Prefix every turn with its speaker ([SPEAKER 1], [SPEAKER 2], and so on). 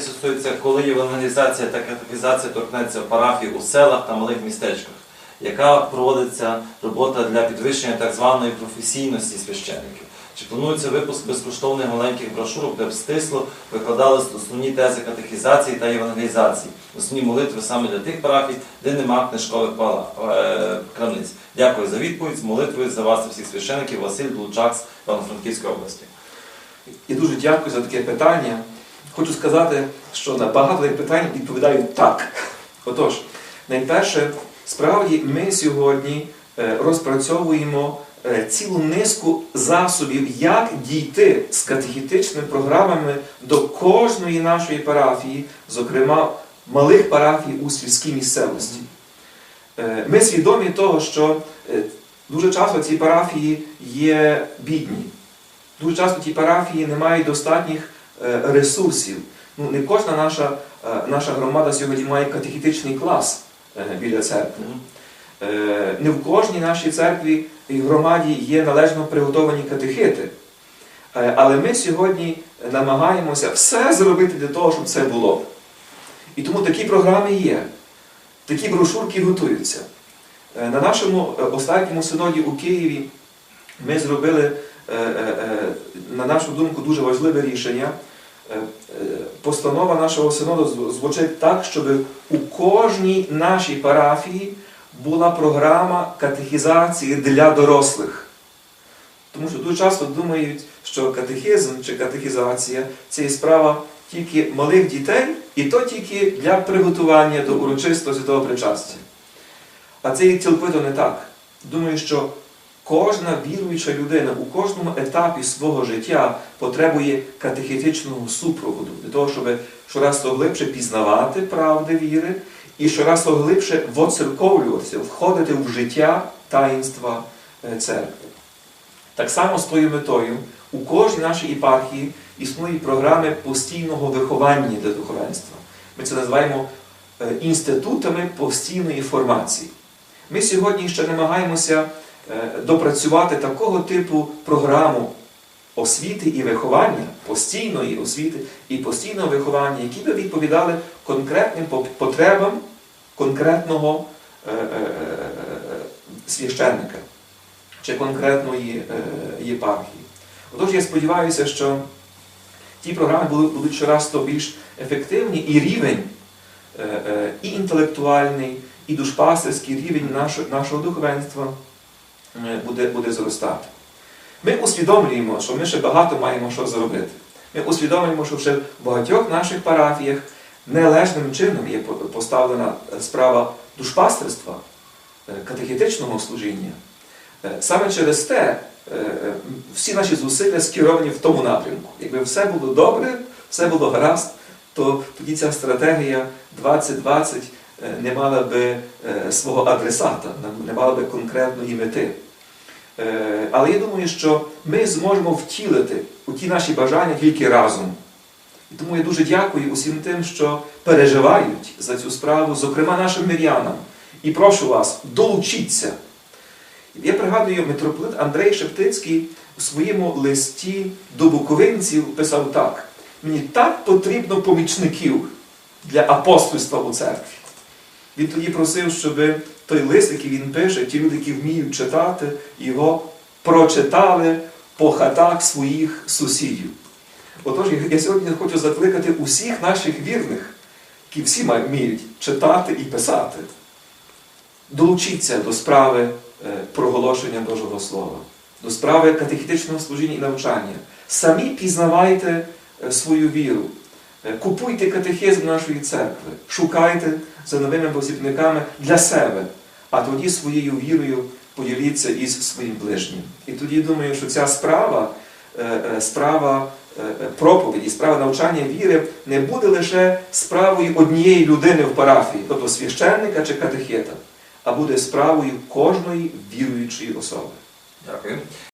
[SPEAKER 1] Стосується, коли евангелізація та катехізація торкнеться парафії у селах та малих містечках, яка проводиться робота для підвищення так званої професійності священників? Чи планується випуск безкоштовних маленьких брошурок, де б стисло викладались основні тези катехізації та евангелізації, основні молитви саме для тих парафій, де нема книжкових е, крамниць? Дякую за відповідь. З молитвою за вас всіх священиків Василь Блучак з Івано-Франківської області.
[SPEAKER 2] І дуже дякую за таке питання. Хочу сказати, що на багато питань відповідаю так. Отож, найперше, справді ми сьогодні е, розпрацьовуємо е, цілу низку засобів, як дійти з катехітичними програмами до кожної нашої парафії, зокрема малих парафій у сільській місцевості. Е, Ми свідомі того, що дуже часто ці парафії є бідні. Дуже часто ті парафії не мають достатніх ресурсів. Ну, не кожна наша, е, наша громада сьогодні має катехітичний клас е, біля церкви. Е, Не в кожній нашій церкві і громаді є належно приготовані катехити. Е, Але ми сьогодні намагаємося все зробити для того, щоб це було. І тому такі програми є, такі брошурки готуються. Е, На нашому е, останньому синоді у Києві ми зробили, е, е, е, на нашу думку, дуже важливе рішення. Е, е, Постанова нашого синоду звучить так, щоб у кожній нашій парафії була програма катехізації для дорослих. Тому що дуже часто думають, що катехизм чи катехізація це справа тільки малих дітей, і то тільки для приготування до урочистого святого причастя. А це є цілковито не так. Думаю, що кожна віруюча людина у кожному етапі свого життя потребує катехетичного супроводу для того, щоб щораз глибше пізнавати правди віри і щораз глибше воцерковлюватися, входити в життя таїнства е, церкви. Так само з тою метою у кожній нашій єпархії існують програми постійного виховання для духовенства. Ми це називаємо е, інститутами постійної формації. Ми сьогодні ще намагаємося допрацювати такого типу програму освіти і виховання, постійної освіти і постійного виховання, які би відповідали конкретним потребам конкретного е, е, е, священника чи конкретної е, єпархії. Отож, я сподіваюся, що ті програми будуть, щораз то більш ефективні, і рівень е, е, і інтелектуальний, і душпастерський рівень нашого, духовенства е, буде, буде зростати. Ми усвідомлюємо, що ми ще багато маємо що зробити. Ми усвідомлюємо, що ще в багатьох наших парафіях належним чином є поставлена справа душпастерства, е, катехетичного служіння. Е, Саме через те е, е, всі наші зусилля скеровані в тому напрямку. Якби все було добре, все було гаразд, то тоді ця стратегія 2020 е, не мала би е, свого адресата, не мала би конкретної мети. Е, Але я думаю, що ми зможемо втілити у ті наші бажання тільки разом. І тому я дуже дякую усім тим, що переживають за цю справу, зокрема нашим мирянам. І прошу вас, долучіться. Я пригадую, митрополит Андрей Шептицький у своєму листі до буковинців писав так: мені так потрібно помічників для апостольства у церкві. Він тоді просив, щоб той лист, який він пише, ті люди, які вміють читати, його прочитали по хатах своїх сусідів. Отож, я- сьогодні хочу закликати усіх наших вірних, які всі вміють читати і писати, долучіться до справи е, проголошення Божого Слова, до справи катехітичного служіння і навчання. Самі пізнавайте е, свою віру, купуйте катехизм нашої церкви, шукайте за новими посібниками для себе, а тоді своєю вірою поділіться із своїм ближнім. І тоді думаю, що ця справа, е, е, справа е, е, проповіді, справа навчання віри не буде лише справою однієї людини в парафії, тобто священника чи катехета, а буде справою кожної віруючої особи.
[SPEAKER 1] Дякую.